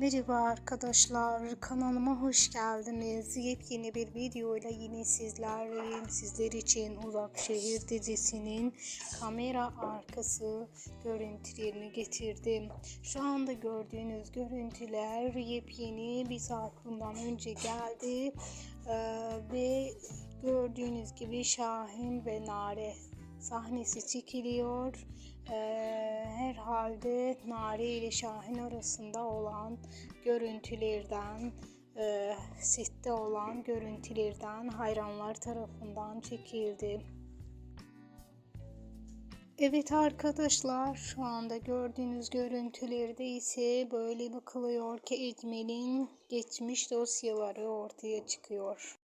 Merhaba arkadaşlar, kanalıma hoş geldiniz. Yepyeni bir videoyla yine sizlerleyim. Sizler için Uzak Şehir dizisinin kamera arkası görüntülerini getirdim. Şu anda gördüğünüz görüntüler yepyeni bir saat bundan önce geldi. Ee, ve gördüğünüz gibi Şahin ve Nare sahnesi çekiliyor. Ee, herhalde Nare ile Şahin arasında olan görüntülerden, e, sette olan görüntülerden hayranlar tarafından çekildi. Evet arkadaşlar şu anda gördüğünüz görüntülerde ise böyle bakılıyor ki Ecmel'in geçmiş dosyaları ortaya çıkıyor.